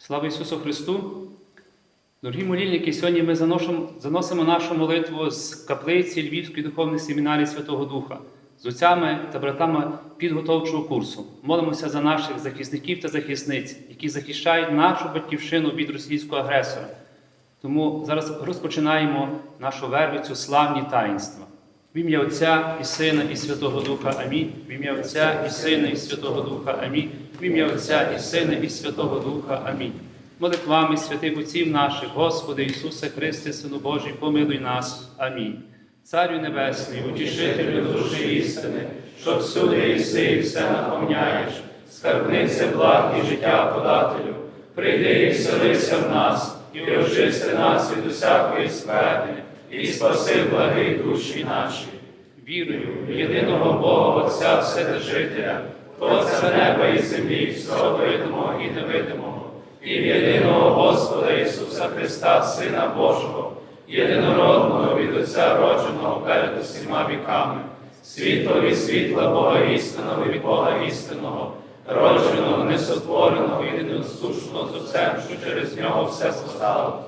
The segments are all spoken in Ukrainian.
Слава Ісусу Христу! Дорогі молільники, сьогодні ми заносимо, нашу молитву з каплиці Львівської духовної семінарії Святого Духа з отцями та братами підготовчого курсу. Молимося за наших захисників та захисниць, які захищають нашу батьківщину від російського агресора. Тому зараз розпочинаємо нашу вервицю славні таїнства. В ім'я Отця і Сина, і Святого Духа Амінь. В ім'я Отця і Сина, і Святого Духа Амінь. В ім'я Отця і Сина, і Святого Духа Амінь. Молитвами святих отців наших, Господи Ісусе Христе, Сину Божий, помилуй нас. Амінь. Царю Небесний, утішителю душі істини, що всюди іси і все наповняєш, скарбниця благ і життя подателю, прийди і вселися в нас, і очисти нас від усякої скверни, і спаси благи душі наші. Вірую в єдиного Бога Отця Вседержителя, Творця неба і землі, всього видимого і невидимого, і в єдиного Господа Ісуса Христа, Сина Божого, єдинородного від Отця родженого перед усіма віками, світло від світла Бога істинного від Бога істинного, родженого, несотвореного, єдиносушного з Отцем, що через нього все постало.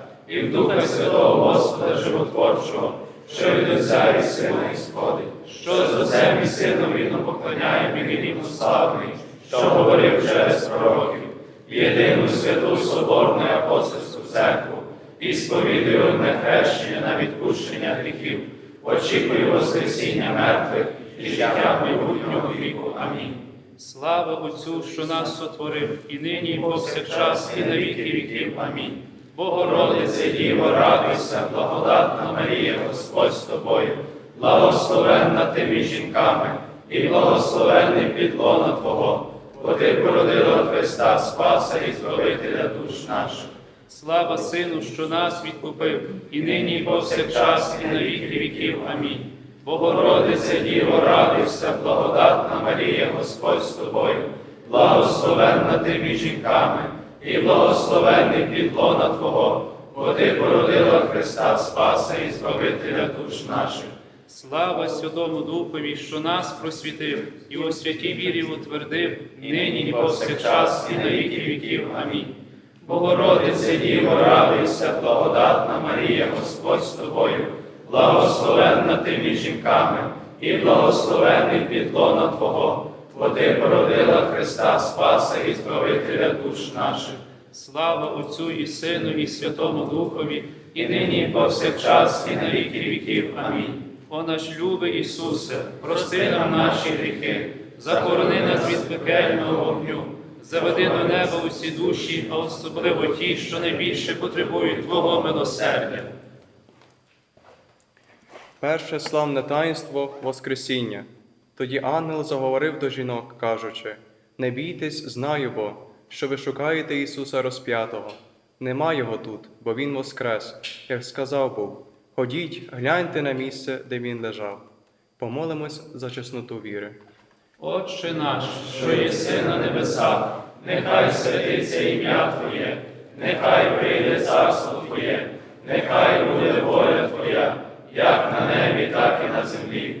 і в Духа Святого Господа Животворчого, що від Отця і Сина ісходить, що з Отцем і Сином рівно поклоняємо і рівно славний, що говорив через пророків, єдину святу Соборну і апостольську церкву, і сповідую одне хрещення на відпущення гріхів, очікую Воскресіння мертвих і життя майбутнього віку. Амінь. Слава Отцю, що нас сотворив, і нині, і повсякчас, і на віки віків. Амінь. Богородице, Діво, радуйся, благодатна Марія, Господь з тобою, благословенна ти між жінками, і благословенний підлона Твого, бо ти породила Христа Спаса і Збавителя душ наших. Слава Сину, що нас відкупив, і нині, і повсякчас, і на віки віків. Амінь. Богородице, Діво, радуйся, благодатна Марія, Господь з тобою, благословенна ти між жінками, і благословенний підлона Твого, бо ти породила Христа Спаса і Збавителя душ наших. Слава Святому Духові, що нас просвітив, і у святій вірі утвердив, і нині, і повсякчас, і на віки віків. Амінь. Богородице, Діво, радуйся, благодатна Марія, Господь з тобою, благословенна ти між жінками, і благословенний підлона Твого, бо ти породила Христа Спаса і Збавителя душ наших. Слава Отцю і Сину, і Святому Духові, і нині, і повсякчас, і на віки віків. Амінь. О наш любий Ісусе, прости нам наші гріхи, захорони нас від пекельного вогню, заведи до неба усі душі, а особливо ті, що найбільше потребують Твого милосердя. Перше славне таїнство Воскресіння. Тоді ангел заговорив до жінок, кажучи: Не бійтесь, знаю бо, що ви шукаєте Ісуса розп'ятого. Нема його тут, бо Він воскрес, як сказав був. Ходіть, гляньте на місце, де він лежав. Помолимось за чесноту віри. Отче наш, що єси на небесах, нехай святиться ім'я Твоє, нехай прийде царство Твоє, нехай буде воля Твоя, як на небі, так і на землі.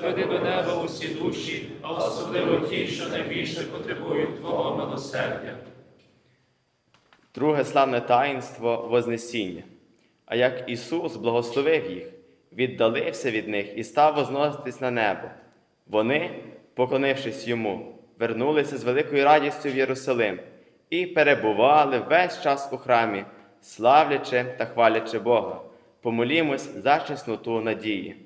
заведи до неба усі душі, а особливо ті, що найбільше потребують Твого милосердя. Друге славне таїнство Вознесіння. А як Ісус благословив їх, віддалився від них і став возноситись на небо. Вони, поклонившись йому, вернулися з великою радістю в Єрусалим і перебували весь час у храмі, славлячи та хвалячи Бога. Помолімось за чесноту надії.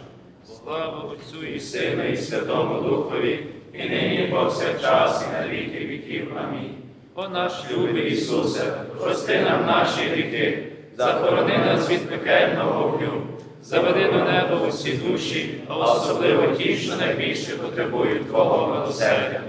Слава Отцю і Сину, і Святому Духові, і нині повсякчас, і на віки віків. Амінь. О наш любий Ісусе, прости нам наші гріхи, захорони нас від пекельного вогню, заведи до неба усі душі, а особливо ті, що найбільше потребують Твого милосердя.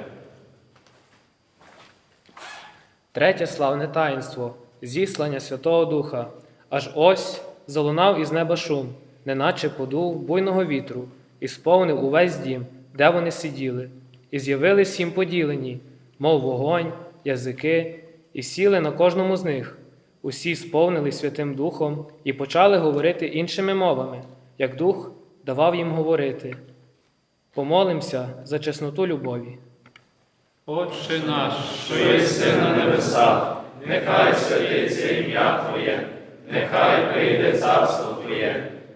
Третє славне таїнство зіслання Святого Духа. Аж ось залунав із неба шум, неначе подув буйного вітру, і сповнив увесь дім, де вони сиділи, і з'явились їм поділені, мов вогонь, язики, і сіли на кожному з них. Усі сповнили Святим Духом і почали говорити іншими мовами, як Дух давав їм говорити. Помолимося за чесноту любові. Отче наш, що єси на небесах, нехай святиться ім'я Твоє, нехай прийде царство Твоє,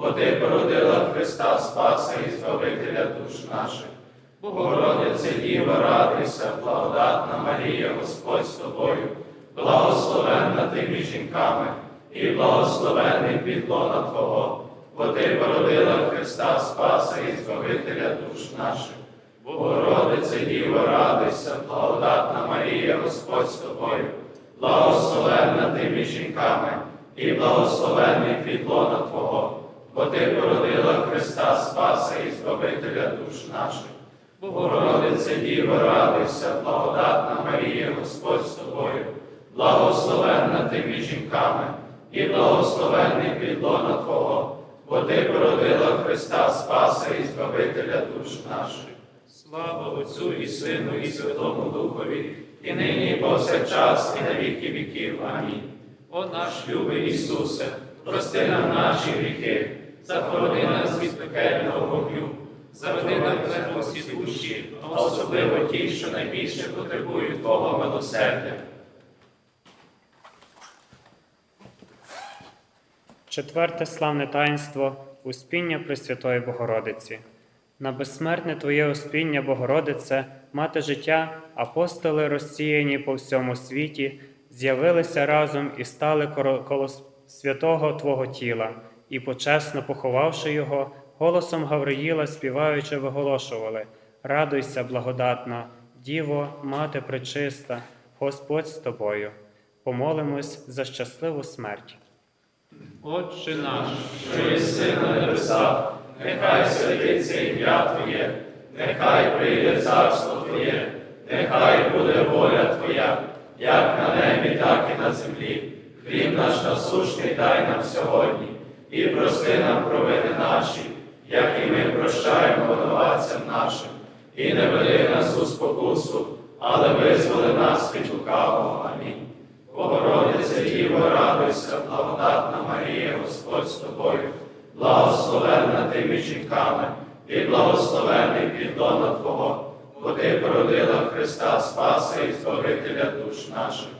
бо ти породила Христа Спаса і Збавителя душ наших. Богородице Діво, радуйся, благодатна Марія, Господь з тобою, благословенна ти між жінками, і благословенний підлона Твого, бо ти породила Христа Спаса і Збавителя душ наших. Богородице Діво, радуйся, благодатна Марія, Господь з тобою, благословенна ти між жінками, і благословенний підлона Твого, бо ти породила Христа Спаса і Збавителя душ наших. Богородице Діво, радуйся, благодатна Марія, Господь з тобою, благословенна ти між жінками, і благословенний підлона Твого, бо ти породила Христа Спаса і Збавителя душ наших. Слава Отцю і Сину, і Святому Духові, і нині, і повсякчас, і на віки віків. Амінь. О наш любий Ісусе, прости нам наші гріхи, захорони нас від пекельного вогню, заведи нам в усі душі, особливо ті, що найбільше потребують Твого милосердя. Четверте славне таїнство Успіння Пресвятої Богородиці. На безсмертне Твоє успіння, Богородице, мати життя, апостоли, розсіяні по всьому світі, з'явилися разом і стали коло святого Твого тіла, і, почесно поховавши його, голосом Гавриїла, співаючи, виголошували: Радуйся, благодатна, Діво, мати пречиста, Господь з тобою. Помолимось за щасливу смерть. Отче наш, що єси на небесах, нехай святиться ім'я Твоє, нехай прийде царство Твоє, нехай буде воля Твоя, як на небі, так і на землі. Хліб наш насушний дай нам сьогодні, і прости нам провини наші, як і ми прощаємо винуватцям нашим, і не веди нас у спокусу, але визволи нас від лукавого. Амінь. Богородице Діво, радуйся, благодатна Марія, Господь з тобою, благословенна ти жінками, і благословений підлона Твого, бо ти породила Христа Спаса і Збавителя душ наших.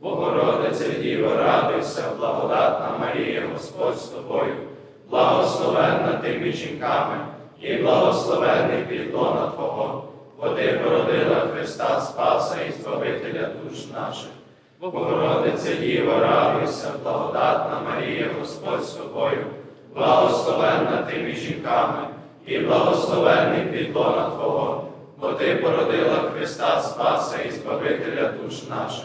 Богородице Діво, радуйся, благодатна Марія, Господь з тобою, благословенна ти жінками, і благословенний підлона Твого, бо ти породила Христа Спаса і Збавителя душ наших. Богородице Діво, радуйся, благодатна Марія, Господь з тобою, благословенна ти жінками, і благословенний підлона Твого, бо ти породила Христа Спаса і Збавителя душ наших.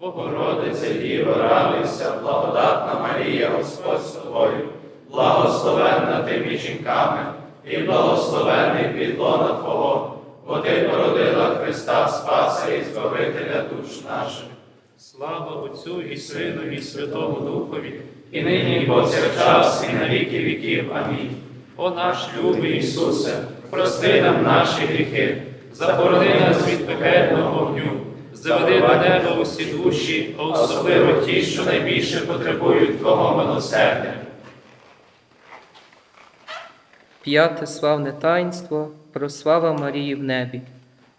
Богородице Діво, радуйся, благодатна Марія, Господь з тобою, благословенна ти між жінками, і благословенний підлона Твого, бо ти породила Христа Спаса і Збавителя душ наших. слава Отцю і Сину, і Святому Духові, і нині, і повсякчас, і на віки віків. Амінь. о наш любий Ісусе, прости нам наші гріхи, Заборони нас від пекельного вогню, заведи на небо усі душі, а особливо ті, що найбільше потребують Твого милосердя. П'яте славне таїнство прослава Марії в небі.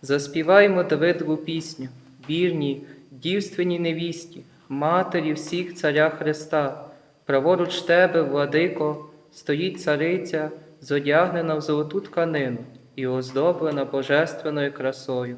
Заспіваємо Давидову пісню, вірній, дівственній невісті, матері всіх царя Христа. Праворуч тебе, владико, стоїть цариця, зодягнена в золоту тканину і оздоблена божественною красою.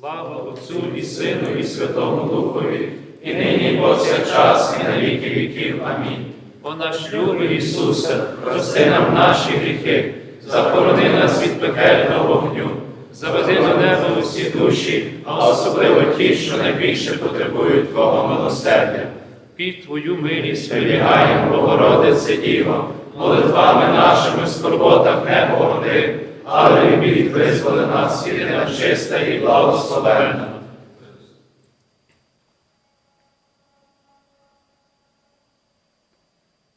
Слава Отцю і Сину, і Святому Духові, і нині, і повсякчас, і на віки віків. Амінь. О наш Любий Ісусе, прости нам наші гріхи, захорони нас від пекельного вогню, заведи до неба усі душі, а особливо ті, що найбільше потребують Твого милосердя. під Твою милість Прибігаємо, Богородице Діво, молитвами нашими в скорботах не погоди, але від визволи нас єдина чиста і благословенна.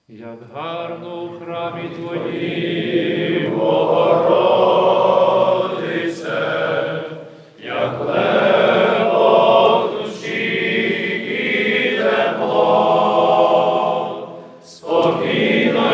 Як гарно в храмі Твоїм, Богородице, як лево в душі і тепло, спокійно